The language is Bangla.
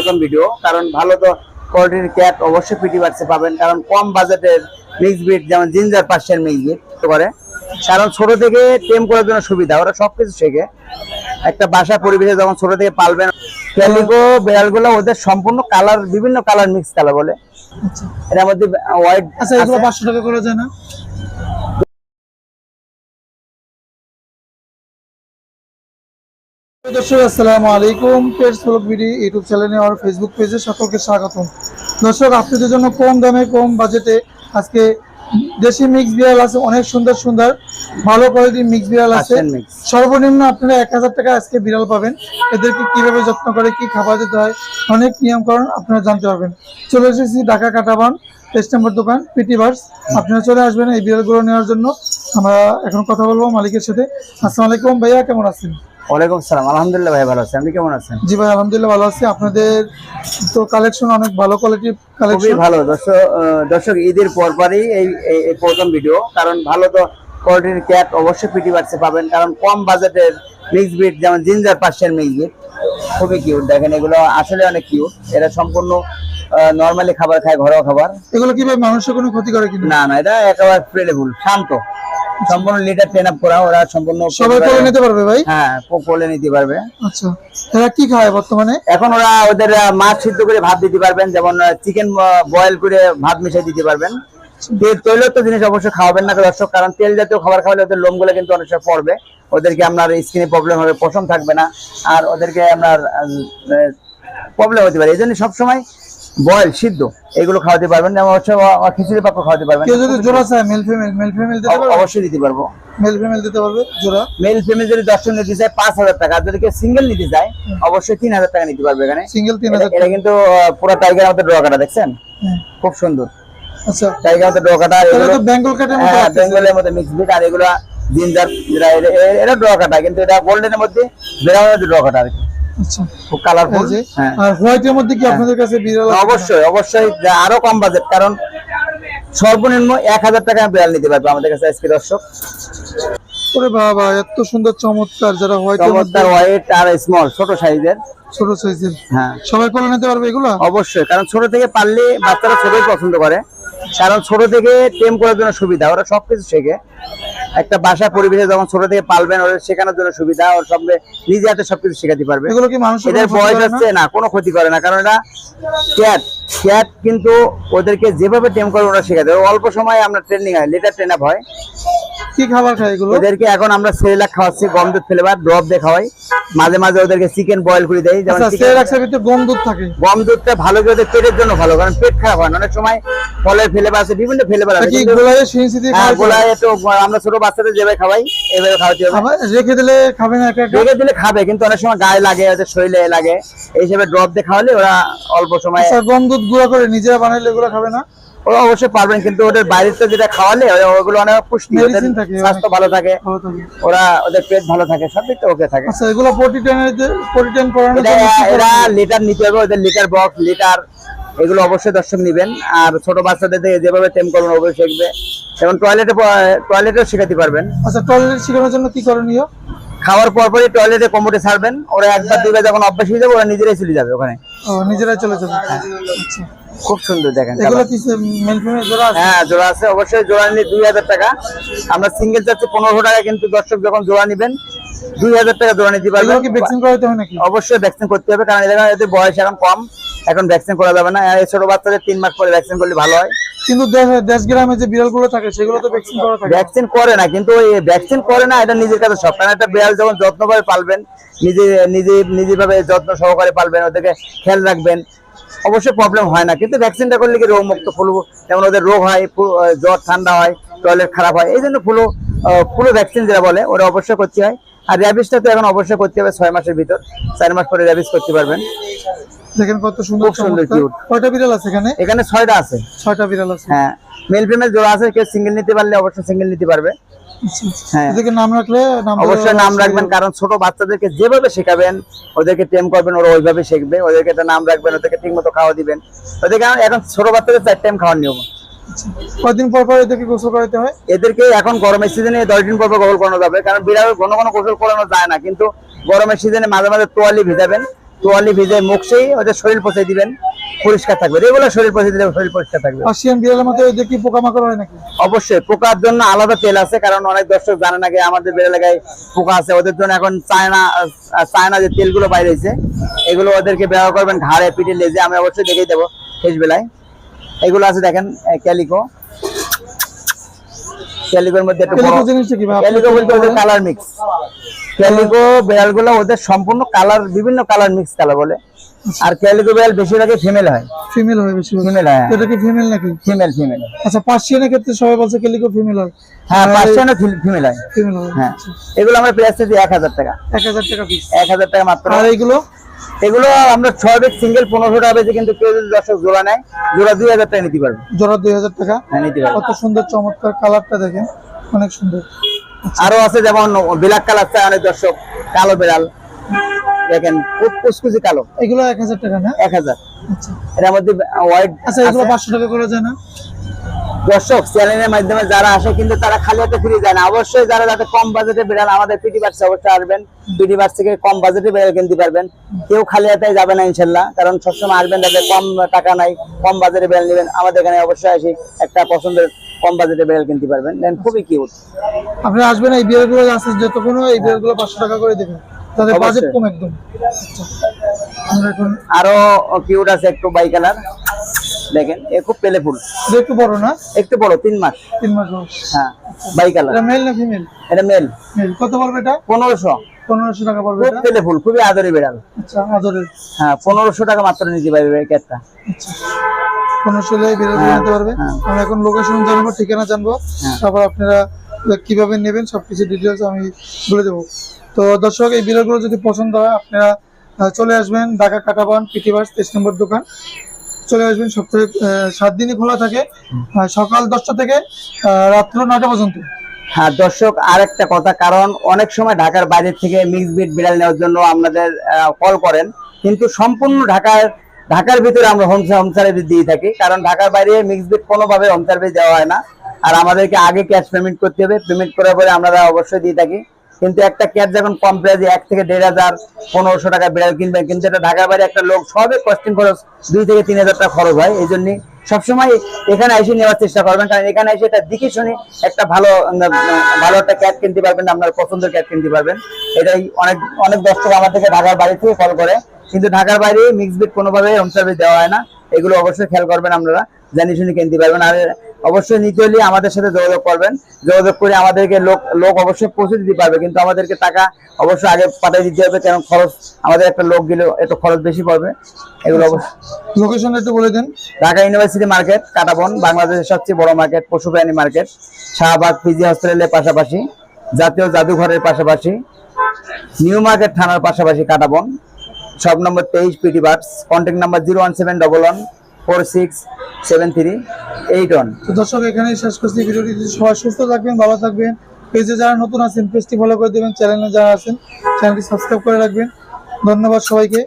প্রথম ভিডিও কারণ ভালো তো কোয়ালিটির ক্যাট অবশ্যই পিটি বাক্সে পাবেন কারণ কম বাজেটের মিক্স বিট যেমন জিঞ্জার পার্সেন্ট মিক্স বিট করে। কারণ ছোট থেকে টেম করার জন্য সুবিধা ওরা সবকিছু শেখে। একটা বাসা পরিবেশে যখন ছোট থেকে পালবেন ক্যালিকো বিড়ালগুলো ওদের সম্পূর্ণ কালার বিভিন্ন কালার মিক্স কালার বলে। আচ্ছা। এর মধ্যে হোয়াইট আচ্ছা এগুলো পাঁচশো টাকা করে যায় না? দর্শক আসসালামু আলাইকুম। পেজ ব্লগ বিডি ইউটিউব চ্যানেলে আর ফেসবুক পেজে সকলকে স্বাগতম। দর্শক আপনাদের জন্য কম দামে কম বাজেটে আজকে দেশি মিক্স বিড়াল আছে অনেক সুন্দর সুন্দর ভালো কোয়ালিটির মিক্স বিড়াল আছে। সর্বনিম্ন আপনারা এক হাজার টাকা আজকে বিড়াল পাবেন। এদেরকে কীভাবে যত্ন করে কি খাবার দিতে হয় অনেক নিয়মকরণ আপনারা জানতে পারবেন। চলে এসেছি ঢাকা কাটাবান তেইশ নম্বর দোকান পিটিভার্স আপনারা চলে আসবেন এই বিড়ালগুলো নেওয়ার জন্য। আমরা এখন কথা বলব মালিকের সাথে। আসসালামু আলাইকুম ভাইয়া কেমন আছেন? ওয়ালাইকুম সালাম আলহামদুলিল্লাহ ভাই ভালো আছি। আপনি কেমন আছেন? জি ভাই আলহামদুলিল্লাহ ভালো আছি। আপনাদের তো কালেকশন অনেক ভালো কোয়ালিটির খুবই ভালো। দর্শক দর্শক ঈদের পরপরই এই এই- প্রথম ভিডিও কারণ ভালো তো কোয়ালিটির ক্যাট অবশ্যই পিটি বাক্সে পাবেন। কারণ কম বাজেটের মিক্স বিট যেমন জিঞ্জার পার্সেন্ট মিক্স বিট খুবই কিউট দেখেন এগুলো আসলে অনেক কিউট এরা সম্পূর্ণ নর্মালি খাবার খায় ঘরোয়া খাবার। এগুলো কি ভাই মানুষের কোনো ক্ষতি করে কিনা? না না এটা একেবারে প্লেলেবল শান্ত। সম্পূর্ণ লিটার ট্রেন আপ করা ওরা সম্পূর্ণ সবাই করে নিতে পারবে ভাই? হ্যাঁ কো- কোলে নিতে পারবে। আচ্ছা এরা কি খায় বর্তমানে? এখন ওরা ওদের মাছ সিদ্ধ করে ভাত দিতে পারবেন যেমন চিকেন বয়েল করে ভাত মিশিয়ে দিতে পারবেন। তেল তৈলাক্ত জিনিস অবশ্যই খাওয়াবেন না দর্শক কারণ তেল জাতীয় খাবার খাওয়ালে ওদের লোমগুলো কিন্তু অনেক সময় পড়বে। ওদেরকে আপনার স্কিনে প্রবলেম হবে পশম থাকবে না। আর ওদেরকে আপনার প্রবলেম হতে পারে। এই জন্য সবসময় বয়েল সিদ্ধ এগুলো খাওয়াতে পারবেন যেমন হচ্ছে খিচুড়ি পাপড় খাওয়াতে পারবেন কেউ যদি জোড়া চায় মেল ফিমেল মেল ফিমেল দিতে পারবে? অবশ্যই দিতে পারব। মেল ফিমেল দিতে পারবে জোড়া? মেল ফিমেল যদি দর্শন নিতে চায় পাঁচ হাজার টাকা। আর যদি কেউ সিঙ্গেল নিতে চায় অবশ্যই তিন হাজার টাকা নিতে পারবে এখানে। সিঙ্গেল তিন হাজার এটা কিন্তু পুরো টাইগার মধ্যে ড্র কাটা দেখছেন? হ্যাঁ। খুব সুন্দর। আচ্ছা। টাইগার মধ্যে ড্র কাটা এগুলো বেঙ্গল কাটের মতো হ্যাঁ বেঙ্গলের মধ্যে মিক্স বিট আর এগুলো জিঞ্জার এটা ড্র কাটা কিন্তু এটা গোল্ডেনের মধ্যে মধ্যে ড্র কাটা আর কি। আচ্ছা। খুব কালারফুল হ্যাঁ। আর হোয়াইটের মধ্যে কি আপনাদের কাছে বিড়াল অবশ্যই অবশ্যই আরও কম বাজেট কারণ সর্বনিম্ন এক হাজার টাকা বিড়াল নিতে পারবে আমাদের কাছে আজকে দর্শক। ওরে বাবা এত সুন্দর চমৎকার যারা চমৎকার হোয়াইট আর স্মল ছোট সাইজের। ছোট সাইজের। হ্যাঁ। সবাই করে নিতে পারবে এগুলো? অবশ্যই কারণ ছোট থেকে পারলে বাচ্চারা ছোটই পছন্দ করে। কারণ ছোট থেকে টেম করার জন্য সুবিধা ওরা সবকিছু শেখে। একটা বাসা পরিবেশে যখন ছোট থেকে পালবেন ওদের শেখানোর জন্য সুবিধা ওর সঙ্গে নিজে হাতে সবকিছু শেখাতে পারবে। এগুলো কি এদের বয়স? হচ্ছে না? কোনো ক্ষতি করে না কারণ এটা ক্যাট ক্যাট কিন্তু ওদেরকে যেভাবে টেম করে ওরা শেখাতে অল্প সময় আমরা ট্রেনিং হয় লেটার ট্রেন আপ হয়। কি খাবার খায় এগুলো? ওদেরকে এখন আমরা সেরেলাক খাওয়াচ্ছি গম দুধ ড্রপ দিয়ে খাওয়াই। মাঝে মাঝে ওদেরকে চিকেন বয়েল করে দেয় যেমন আচ্ছা chicken- সে রাখছে ভিতরে গম দুধ থাকে। গম দুধটা ভালো করে ওদের পেটের জন্য ভালো কারণ পেট খারাপ হয় অনেক সময় ফলের আছে বিভিন্ন তা আছে। কি গোলায় সিঁড়ি দিয়ে হ্যাঁ খাওয়াতে গোলায় একটু আমরা ছোট বাচ্চাদের যেভাবে খাওয়াই এভাবে খাওয়াতে হবে। রেখে দিলে খাবে না একা রেখে দিলে খাবে কিন্তু অনেক সময় গায়ে লাগে ওদের শরীরে লাগে। এই হিসেবে ড্রপ দিয়ে খাওয়ালে ওরা অল্প সময় আচ্ছা গম দুধ গুঁড়া করে নিজেরা বানাইলে এগুলো খাবে না? ওরা অবশ্যই পারবেন কিন্তু ওদের যেটা খাওয়ালে ওগুলো অনেক পুষ্টি। স্বাস্থ্য ভালো থাকে ওরা ওদের পেট ভালো থাকে সব দিকটা ওকে থাকে। আচ্ছা এগুলো প্রোটিন করানোর এটা জন্য কি এরা লিটার নিতে হবে ওদের লিটার বক্স লিটার এগুলো অবশ্যই দর্শক নিবেন। আর ছোট বাচ্চাদের থেকে যেভাবে টেম করবেন ওভাবে শিখবে। এবং টয়লেটে টয়লেটেও শেখাতে পারবেন। আচ্ছা টয়লেট শেখানোর জন্য কি করণীয়? খাওয়ার পরপরই টয়লেটে কমোটে ছাড়বেন। ওরা একবার দুইবার যখন অভ্যাস হয়ে যাবে ওরা নিজেরাই চলে যাবে ওখানে। ও নিজেরাই চলে যাবে। আচ্ছা। খুব সুন্দর দেখেন এগুলো কি মেল ফিমেল জোড়া আছে? হ্যাঁ জোড়া আছে। অবশ্যই জোড়া নিলে দুই হাজার টাকা। আমরা সিঙ্গেল চাচ্ছি পনেরোশো টাকা কিন্তু দর্শক যখন জোড়া নিবেন দুই হাজার টাকা জোড়া নিতে পারবেন। এগুলো কি ভ্যাকসিন করাতে হয় নাকি? অবশ্যই ভ্যাকসিন করতে হবে কারণ এদের এদের বয়স এখন কম। এখন ভ্যাকসিন করা যাবে না। ছোট বাচ্চাদের তিন মাস পরে ভ্যাকসিন করলে ভালো হয়। কিন্তু দেশ- গ্রামে যে বিড়ালগুলো থাকে, সেগুলো তো ভ্যাকসিন করা থাকে ভ্যাকসিন করে না, কিন্তু ওই ভ্যাকসিন করে না, এটা নিজের কাছে সব। কারণ একটা বিড়াল যখন যত্নভাবে পালবেন, নিজে নিজে, নিজেভাবে যত্ন সহকারে পালবেন, ওদেরকে খেয়াল রাখবেন, অবশ্যই প্রবলেম হয় না। কিন্তু ভ্যাকসিনটা করলে কি রোগ মুক্ত ফুলু? যেমন ওদের রোগ হয় জ্বর, ঠান্ডা হয়, টয়লেট খারাপ হয়, এই জন্য ফুলো ফুলো ভ্যাকসিন যেটা বলে, ওরা অবশ্যই করতে হয়। আর র্যাবিসটা তো এখন অবশ্যই করতে হবে ছয় মাসের ভিতর, চার মাস পরে র্যাবিস করতে পারবেন। দেখেন কত সুন্দর। কয়টা বিড়াল আছে এখানে? এখানে ছয়টা আছে। ছয়টা বিড়াল আছে। হ্যাঁ মেল ফিমেল জোড়া আছে কেউ সিঙ্গেল নিতে পারলে অবশ্যই সিঙ্গেল নিতে পারবে। আচ্ছা। হ্যাঁ। এদেরকে নাম রাখলে অবশ্যই নাম রাখবেন কারণ ছোট বাচ্চাদেরকে যেভাবে শেখাবেন ওদেরকে টেম করবেন ওরা ওইভাবে শিখবে। ওদেরকে একটা নাম রাখবেন ওদেরকে খাওয়া দিবেন। ওদেরকে এখন- ছোট বাচ্চাদের চার টাইম খাওয়ার নিয়ম। আচ্ছা। পর পর এদেরকে গোসল করাতে হয়? এদেরকে এখন গরমের সিজনে দশ দিন পর পর গোসল করানো যাবে কারণ বিড়াল ঘন ঘন গোসল করানো যায় না কিন্তু গরমের সিজনে মাঝে মাঝে তোয়ালি ভিজাবেন। তোয়ালি ভিজে মুখ মুখছেই ওদের শরীর পচে দিবেন পরিষ্কার থাকবে। রেগুলার শরীর পচে দিলে শরীর পরিষ্কার থাকবে। পার্সিয়ান বিড়ালের মতো এদের কি পোকামাকড় হয় নাকি? অবশ্যই পোকার জন্য আলাদা তেল আছে কারণ অনেক দর্শক জানে না যে আমাদের বেড়ে লাগায় পোকা আছে। ওদের জন্য এখন চায়না চায়না যে তেলগুলো বাইরে হয়েছে এগুলো ওদেরকে ব্যবহার করবেন ঘাড়ে পিঠে লেজে। আমি অবশ্যই দেখিয়ে দেবো শেষ বেলায় এগুলো আছে দেখেন ক্যালিকো। ক্যালিকোর মধ্যে একটু বড়। জিনিসটা কি ক্যালিকো বলতে ওদের কালার মিক্স ক্যালিকো বেড়ালগুলো ওদের সম্পূর্ণ কালার বিভিন্ন কালার মিক্স কালার বলে। আর ক্যালিকো বেড়াল বেশিরভাগই ফিমেল হয়। ফিমেল হয় বেশি ফিমেল হয় এটা কি ফিমেল নাকি? ফিমেল ফিমেল আচ্ছা পার্সিয়ানের ক্ষেত্রে সবাই বলছে ক্যালিকো ফিমেল হয়। হ্যাঁ পার্সেন্টও ফিমেল হয়। ফিমেল হয় হ্যাঁ। আচ্ছা। এগুলো আমরা প্রাইস দিই এক হাজার টাকা। এক হাজার টাকা পিস এক হাজার টাকা মাত্র। আর এইগুলো? এগুলো আমরা ছয় বেড সিঙ্গেল পনেরোশো টাকা বেশি কিন্তু কেউ যদি দর্শক জোড়া নেয় জোড়া দুই হাজার টাকা নিতে পারবে। জোড়া দুই হাজার টাকা? হ্যাঁ নিতে পারবে। কত সুন্দর চমৎকার কালারটা দেখেন অনেক সুন্দর। আরও আছে যেমন ব্ল্যাক কালার চায় অনেক দর্শক কালো বেড়াল। দেখেন খুব কুচকুচি কালো। এগুলো এক হাজার টাকা না? এক হাজার। আচ্ছা। এর মধ্যে হোয়াইট আচ্ছা এগুলো পাঁচশো টাকা করে যায় না? দর্শক চ্যানেলের মাধ্যমে যারা আসে কিন্তু তারা খালি হাতে ফিরে যায় না। অবশ্যই যারা যাতে কম বাজেটে বিড়াল আমাদের পিটি বার্সে অবশ্যই আসবেন। পিটি বার্স থেকে কম বাজেটে বিড়াল কিনতে পারবেন। কেউ খালি হাতে যাবে না ইনশাল্লাহ। কারণ সবসময় আসবেন যাদের কম টাকা নাই কম বাজেটে বিড়াল নেবেন। আমাদের এখানে অবশ্যই আসি একটা পছন্দের কম বাজেটে বিড়াল কিনতে পারবেন। দেন খুবই কিউট আপনি আসবেন এই বিয়ারগুলো আছে যতক্ষণ এই বিয়ারগুলো পাঁচশো টাকা করে দেবেন। তাদের বাজেট কম একদম। আচ্ছা। আরও কিউট আছে একটু বাই কালার দেখেন এ খুব পেলে ফুল। একটু বড় না? একটু বড় তিন মাস। তিন মাস হ্যাঁ বাই কালার। এটা মেল না ফিমেল এটা মেল কত পড়বে এটা? পনেরোশো। পনেরোশো টাকা পড়বে খুব এটা? পেলে ফুল খুবই আদরি বিড়াল। আচ্ছা হ্যাঁ পনেরোশো টাকা মাত্র নিতে পারবে এই ক্যাটটা আচ্ছা। পনেরোশো হ্যাঁ, পারবে। হ্যাঁ। আমরা এখন লোকেশন জানব ঠিকানা জানব। হ্যাঁ। তারপর আপনারা কীভাবে নেবেন সবকিছু ডিটেলস আমি বলে দেবো। তো দর্শক এই বিড়ালগুলো যদি পছন্দ হয় আপনারা চলে আসবেন ঢাকা কাটাবান পিটিভার্স তেইশ নম্বর দোকান। চলে আসবেন, সপ্তাহে সাত দিনই খোলা থাকে। সকাল দশটা থেকে রাত্র নয়টা পর্যন্ত। হ্যাঁ দর্শক আর একটা কথা, কারণ অনেক সময় ঢাকার বাইরে থেকে মিক্স বিট বিড়াল নেওয়ার জন্য আপনাদের কল করেন। কিন্তু সম্পূর্ণ ঢাকার ঢাকার ভিতরে আমরা হোম হোম সার্ভিস দিয়ে থাকি, কারণ ঢাকার বাইরে মিক্স বিট কোনোভাবে হোম সার্ভিস দেওয়া হয় না। আর আমাদেরকে আগে ক্যাশ পেমেন্ট করতে হবে। পেমেন্ট করার পরে আমরা অবশ্যই দিয়ে থাকি। কিন্তু একটা ক্যাশ যখন কম প্রাইজে এক থেকে দেড় হাজার, পনেরোশো টাকা বিড়াল কিনবেন কিন্তু এটা ঢাকার বাইরে একটা লোক সবে কস্টিং খরচ দুই থেকে তিন হাজার টাকা খরচ হয় এই জন্য সবসময় এখানে এসে নেওয়ার চেষ্টা করবেন, কারণ এখানে এসে এটা দেখে শুনে একটা ভালো ভালো একটা ক্যাট কিনতে পারবেন, আপনার পছন্দের ক্যাট কিনতে পারবেন। এটাই অনেক অনেক দর্শক আমার থেকে ঢাকার বাড়ি থেকে কল করে, কিন্তু ঢাকার বাইরে মিক্স বিট কোনোভাবে হোম সার্ভিস দেওয়া হয় না, এগুলো অবশ্যই খেয়াল করবেন আপনারা জানি শুনে কিনতে পারবেন। আর অবশ্যই নিতে হলে আমাদের সাথে যোগাযোগ করবেন। যোগাযোগ করে আমাদেরকে লোক লোক অবশ্যই পৌঁছে দিতে পারবে কিন্তু আমাদেরকে টাকা অবশ্যই আগে পাঠিয়ে দিতে হবে কারণ খরচ আমাদের একটা লোক গেলে একটু খরচ বেশি পড়বে। এগুলো অবশ্যই লোকেশন একটু বলে দেন। ঢাকা ইউনিভার্সিটি মার্কেট কাটাবন বাংলাদেশের সবচেয়ে বড় মার্কেট পশু প্রাণী মার্কেট শাহবাগ পিজি হসপিটালের পাশাপাশি জাতীয় জাদুঘরের পাশাপাশি নিউ মার্কেট থানার পাশাপাশি কাটাবন। সব নম্বর তেইশ পিটি burst contact number zero one seven double one four six seven three eight সবাই সুস্থ থাকবেন, ভালো থাকবেন। পেজে যারা নতুন করে দেবেন চ্যানেলে আছেন সাবস্ক্রাইব করে রাখবেন। ধন্যবাদ সবাইকে।